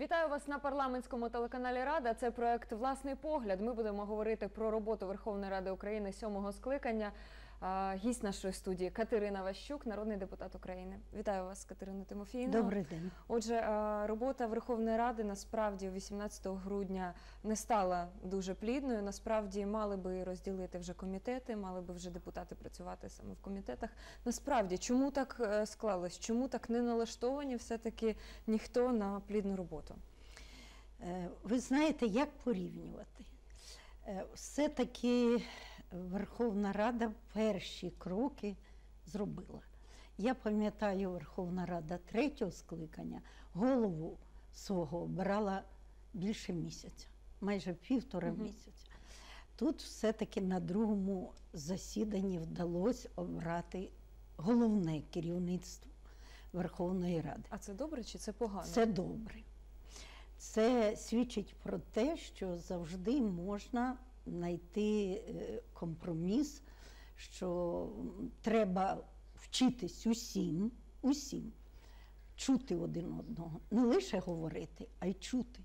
Вітаю вас на парламентському телеканалі Рада. Це проект Власний погляд. Ми будемо говорити про роботу Верховної Ради України сьомого скликання. Гість нашої студії Катерина Ващук, народний депутат України. Вітаю вас, Катерина Тимофіївна. Добрий день. Отже, робота Верховної Ради насправді 18 грудня не стала дуже плідною. Насправді мали би розділити вже комітети, мали би вже депутати працювати саме в комітетах. Насправді, чому так е, склалось? Чому так не налаштовані все-таки ніхто на плідну роботу? Е, Ви знаєте, як порівнювати? Е, Все-таки Верховна Рада перші кроки зробила. Я пам'ятаю, Верховна Рада третього скликання голову свого обирала більше місяця, майже півтора місяця. Тут все-таки на другому засіданні вдалося обрати головне керівництво Верховної Ради. А це добре чи це погано? Це добре. Це свідчить про те, що завжди можна знайти е, компроміс, що треба вчитись усім, усім, чути один одного, не лише говорити, а й чути.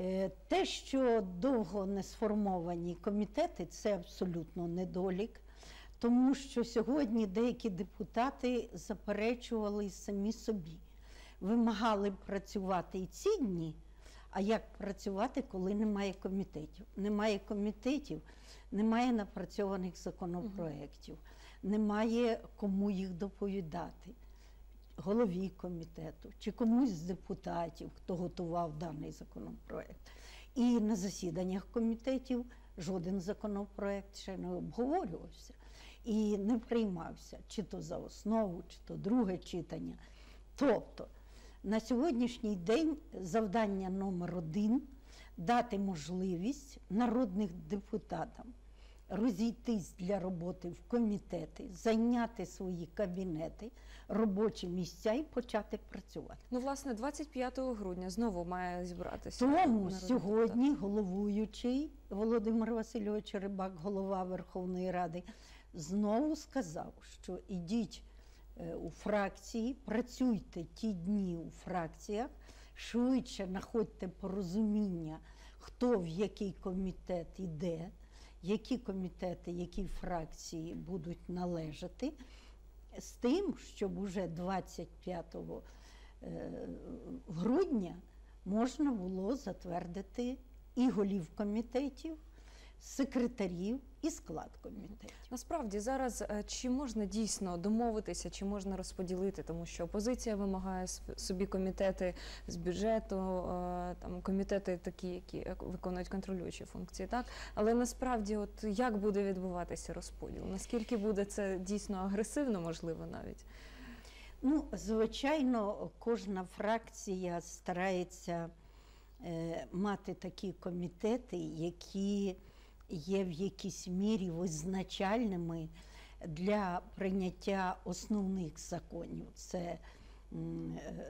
Е, Те, що довго не сформовані комітети, це абсолютно недолік, тому що сьогодні деякі депутати заперечували самі собі, вимагали працювати і ці дні. А як працювати, коли немає комітетів? Немає комітетів, немає напрацьованих законопроєктів, немає кому їх доповідати голові комітету чи комусь з депутатів, хто готував даний законопроект. І на засіданнях комітетів жоден законопроект ще не обговорювався і не приймався чи то за основу, чи то друге читання. Тобто на сьогоднішній день завдання номер один дати можливість народних депутатам розійтись для роботи в комітети, зайняти свої кабінети, робочі місця і почати працювати. Ну, власне, 25 грудня знову має зібратися. Тому сьогодні головуючий Володимир Васильович Рибак, голова Верховної Ради, знову сказав, що ідіть у фракції, працюйте ті дні у фракціях, швидше знаходьте порозуміння, хто в який комітет іде, які комітети, які фракції будуть належати, з тим, щоб уже 25 е, грудня можна було затвердити і голів комітетів, секретарів і склад комітетів. Насправді зараз е, чи можна дійсно домовитися, чи можна розподілити, тому що опозиція вимагає собі комітети з бюджету, е, там комітети такі, які е, виконують контролюючі функції, так але насправді, от як буде відбуватися розподіл? Наскільки буде це дійсно агресивно, можливо, навіть? Ну, звичайно, кожна фракція старається е, мати такі комітети, які є в якійсь мірі визначальними для прийняття основних законів. Це е,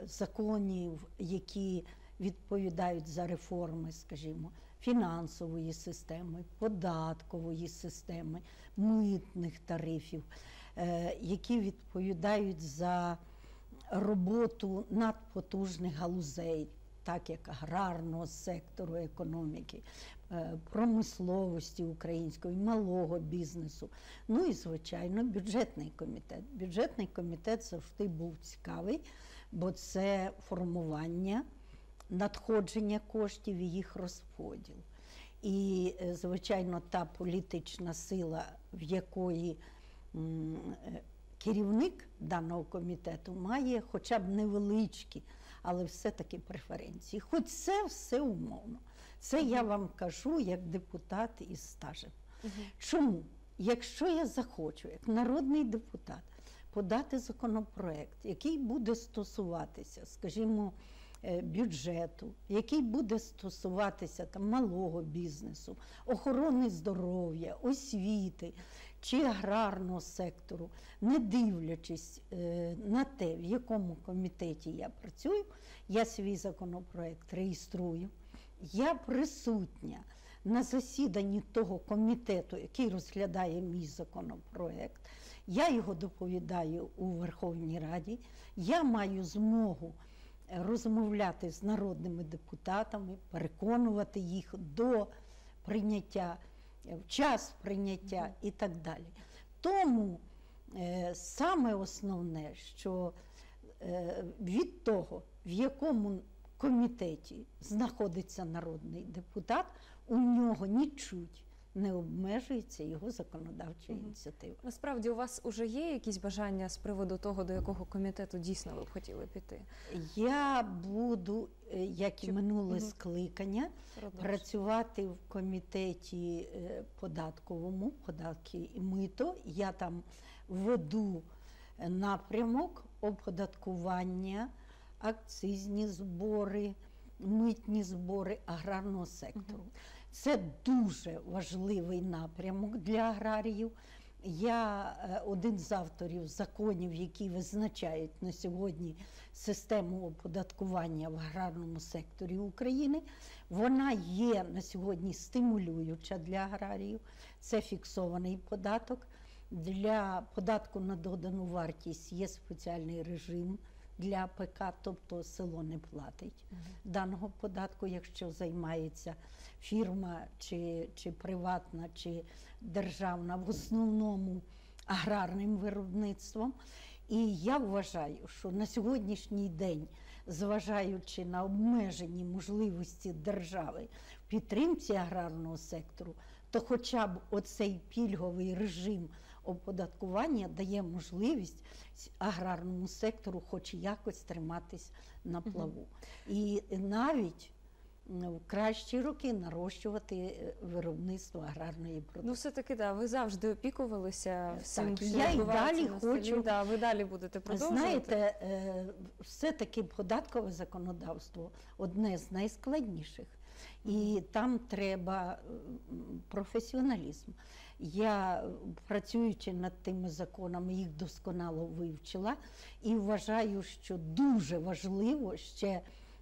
законів, які відповідають за реформи, скажімо, фінансової системи, податкової системи, митних тарифів, е, які відповідають за роботу надпотужних галузей, так як аграрного сектору економіки, промисловості української, малого бізнесу. Ну і, звичайно, бюджетний комітет. Бюджетний комітет завжди був цікавий, бо це формування надходження коштів і їх розподіл. І, е, звичайно, та політична сила, в якої е, керівник даного комітету має хоча б невеличкі, але все-таки преференції. Хоч це все умовно. Це я вам кажу як депутат із стажем. Чому? Якщо я захочу, як народний депутат, подати законопроект, який буде стосуватися, скажімо, е, бюджету, який буде стосуватися там, малого бізнесу, охорони здоров'я, освіти чи аграрного сектору, не дивлячись е, на те, в якому комітеті я працюю, я свій законопроект реєструю, я присутня на засіданні того комітету, який розглядає мій законопроект. Я його доповідаю у Верховній Раді. Я маю змогу розмовляти з народними депутатами, переконувати їх до прийняття, е, в час прийняття і так далі. Тому е, саме основне, що е, від того, в якому комітеті знаходиться народний депутат, у нього нічуть не обмежується його законодавча ініціатива. Насправді у вас уже є якісь бажання з приводу того, до якого комітету дійсно ви б хотіли піти? Я буду, е, як і минуле скликання, Продовжуйте. працювати в комітеті е, податковому, податки і мито. Я там веду е, напрямок оподаткування, акцизні збори, митні збори аграрного сектору. Це дуже важливий напрямок для аграріїв. Я е, один з авторів законів, які визначають на сьогодні систему оподаткування в аграрному секторі України. Вона є на сьогодні стимулююча для аграріїв. Це фіксований податок. Для податку на додану вартість є спеціальний режим для АПК, тобто село не платить даного податку, якщо займається фірма чи, чи приватна, чи державна, в основному аграрним виробництвом. І я вважаю, що на сьогоднішній день, зважаючи на обмежені можливості держави в підтримці аграрного сектору, то хоча б оцей пільговий режим оподаткування дає можливість аграрному сектору хоч якось триматись на плаву. І навіть в кращі роки нарощувати е, виробництво аграрної Ну, все-таки да, ви завжди опікувалися всім, Так, що я і далі хочу- Да, ви далі будете продовжувати. Знаєте, е, все-таки податкове законодавство одне з найскладніших, і там треба професіоналізм. Я, е, працюючи над тими законами, їх досконало вивчила і вважаю, що дуже важливо ще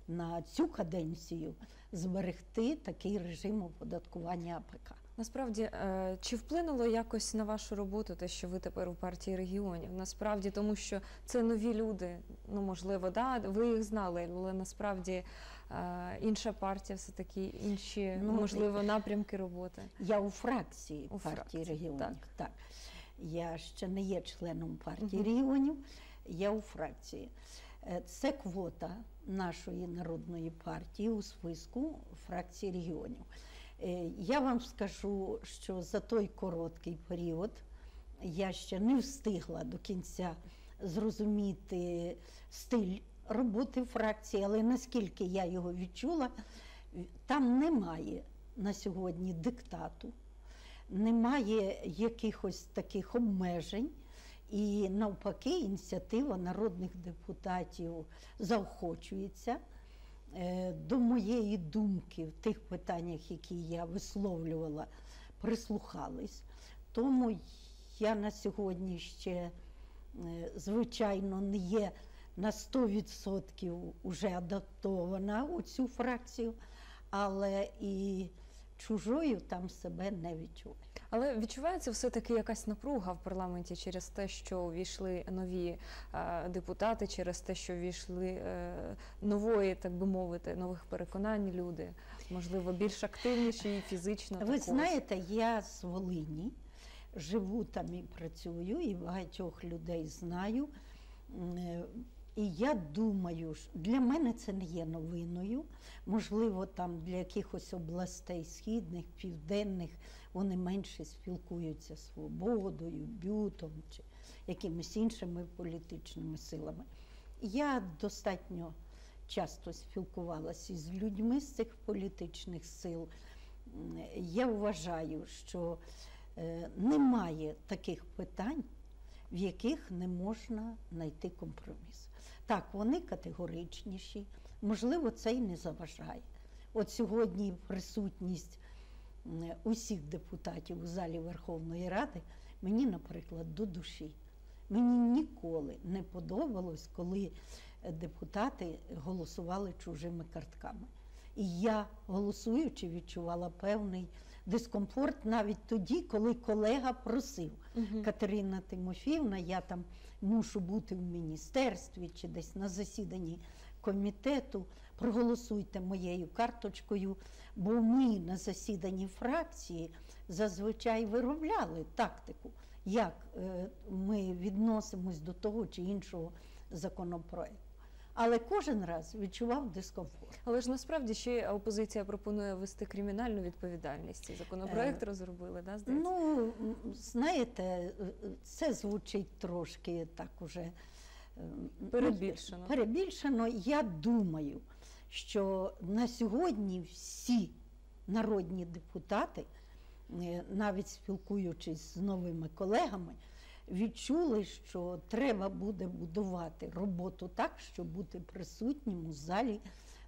на цю каденцію зберегти такий режим оподаткування АПК. Насправді, е, чи вплинуло якось на вашу роботу те, що ви тепер у партії регіонів? Насправді, тому що це нові люди. Ну можливо, да, ви їх знали, але насправді інша партія, все таки інші Ну, можливо напрямки роботи. Я у фракції У партії регіонів. так. Так. Я ще не є членом партії Мгм. регіонів, я у фракції. Е, Це квота нашої народної партії у списку фракції регіонів. Е, Я вам скажу, що за той короткий період я ще не встигла до кінця зрозуміти стиль роботи фракції, але наскільки я його відчула, там немає на сьогодні диктату, немає якихось таких обмежень. І навпаки, ініціатива народних депутатів заохочується. Е, До моєї думки в тих питаннях, які я висловлювала, прислухались. Тому я на сьогодні ще, е, звичайно, не є на 100% уже адаптована у цю фракцію, але і чужою там себе не відчуваю. Але відчувається все-таки якась напруга в парламенті через те, що увійшли нові е, депутати, через те, що увійшли е, нової, так би мовити, нових переконань люди, можливо, більш активніші і фізично. Ви також. знаєте, я з Волині, живу там і працюю, і багатьох людей знаю. І я думаю, для мене це не є новиною. Можливо, там для якихось областей східних, південних вони менше спілкуються з свободою, бютом чи якимись іншими політичними силами. Я достатньо часто спілкувалася із людьми з цих політичних сил. Я вважаю, що е, немає таких питань, в яких не можна знайти компроміс. Так, вони категоричніші, можливо, це й не заважає. От сьогодні присутність усіх депутатів у залі Верховної Ради мені, наприклад, до душі. Мені ніколи не подобалось, коли е, депутати голосували чужими картками. І я, голосуючи, відчувала певний дискомфорт навіть тоді, коли колега просив. Мгм. Катерина Тимофіївна, я там мушу бути в міністерстві чи десь на засіданні комітету, проголосуйте моєю карточкою, бо ми на засіданні фракції зазвичай виробляли тактику, як е, ми відносимось до того чи іншого законопроекту. Але кожен раз відчував дискомфорт. Але ж насправді ще опозиція пропонує ввести кримінальну відповідальність. Законопроект розробили, да, здається? Ну, знаєте, е, е, це звучить трошки так уже е, ну, Перебільшено. Перебільшено. Я думаю, що на сьогодні всі народні депутати, е, навіть спілкуючись з новими колегами, відчули, що треба буде будувати роботу так, щоб бути присутнім у залі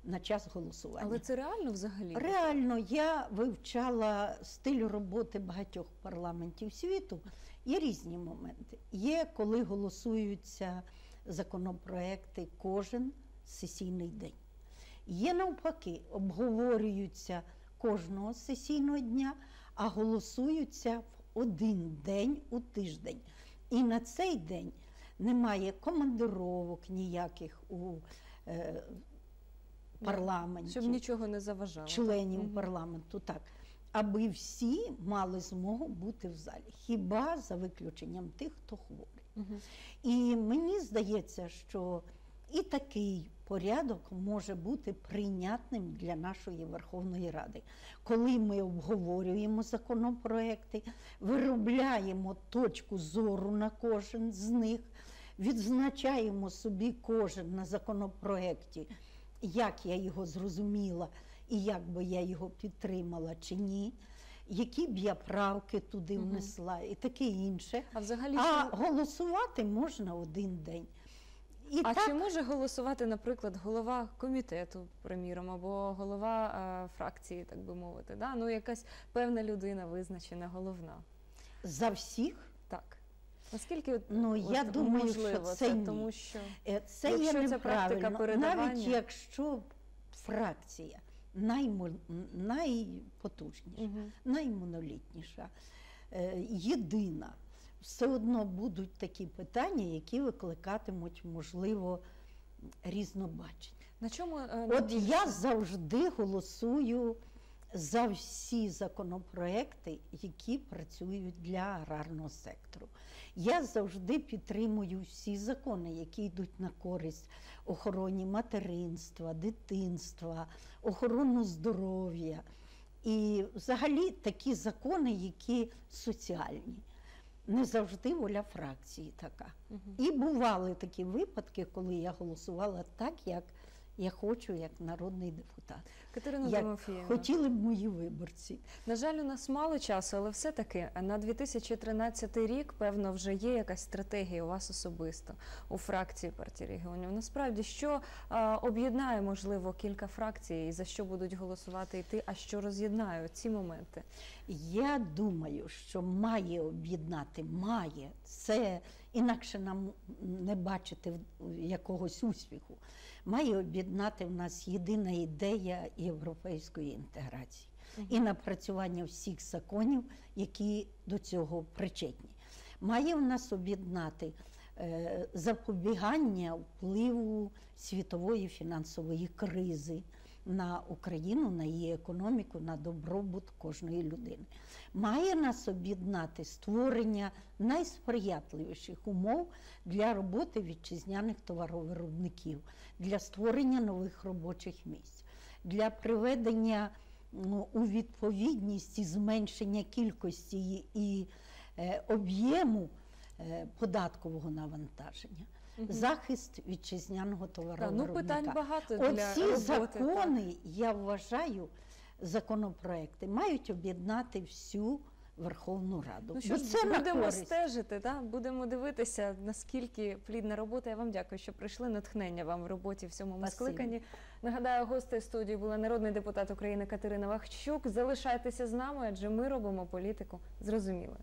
на час голосування. Але це реально взагалі? Реально, я вивчала стиль роботи багатьох парламентів світу. Є різні моменти. Є, коли голосуються законопроекти кожен сесійний день. Є навпаки, обговорюються кожного сесійного дня, а голосуються в один день у тиждень. І на цей день немає командировок ніяких у е, парламенті Щоб нічого не заважало. членів так? парламенту, так. Аби всі мали змогу бути в залі, хіба за виключенням тих, хто хворий. Угу. І мені здається, що і такий порядок може бути прийнятним для нашої Верховної Ради, коли ми обговорюємо законопроекти, виробляємо точку зору на кожен з них, відзначаємо собі кожен на законопроекті, як я його зрозуміла і як би я його підтримала чи ні. Які б я правки туди внесла і таке інше. А взагалі, А голосувати можна один день. І а так, чи може голосувати, наприклад, голова комітету, приміром, або голова е, фракції, так би мовити? Да? Ну, якась певна людина визначена, головна. за всіх Так. Наскільки Ну, от я думаю, можливо що це ні. тому що е, це є неправильно. передавання- Навіть якщо фракція наймо- найпотужніша, Мгм. наймонолітніша, е, єдина, все одно будуть такі питання, які викликатимуть, можливо, різнобачення. на чому е, От я завжди голосую за всі законопроекти, які працюють для аграрного сектору. Я завжди підтримую всі закони, які йдуть на користь охороні материнства, дитинства, охорону здоров'я. І взагалі такі закони, які соціальні. Не завжди воля фракції така. Угу. І бували такі випадки, коли я голосувала так, як я хочу, як народний депутат. Катерина Як хотіли б мої виборці. На жаль, у нас мало часу, але все-таки на 2013 рік, певно, вже є якась стратегія у вас особисто у фракції партії регіонів. Насправді, що а, об'єднає, можливо, кілька фракцій і за що будуть голосувати йти, а що роз'єднає ці моменти? Я думаю, що має об'єднати, має це інакше нам не бачити якогось успіху. Має об'єднати в нас єдина ідея європейської інтеграції і напрацювання всіх законів, які до цього причетні. Має в нас об'єднати е, запобігання впливу світової фінансової кризи на Україну, на її економіку, на добробут кожної людини. Має нас об'єднати створення найсприятливіших умов для роботи вітчизняних товаровиробників, для створення нових робочих місць, для приведення ну, у відповідність і зменшення кількості і е, об'єму е, податкового навантаження. Захист вітчизняного Та, ну питань багато для Оці роботи. закони, я вважаю, законопроекти мають об'єднати всю Верховну Раду. Ну що Бо ж, це будемо стежити, та? будемо дивитися, наскільки плідна робота. Я вам дякую, що прийшли. Натхнення вам в роботі в Спасибі. скликанні. Нагадаю, гостею студії була народний депутат України Катерина Вахчук. Залишайтеся з нами, адже ми робимо політику зрозумілою.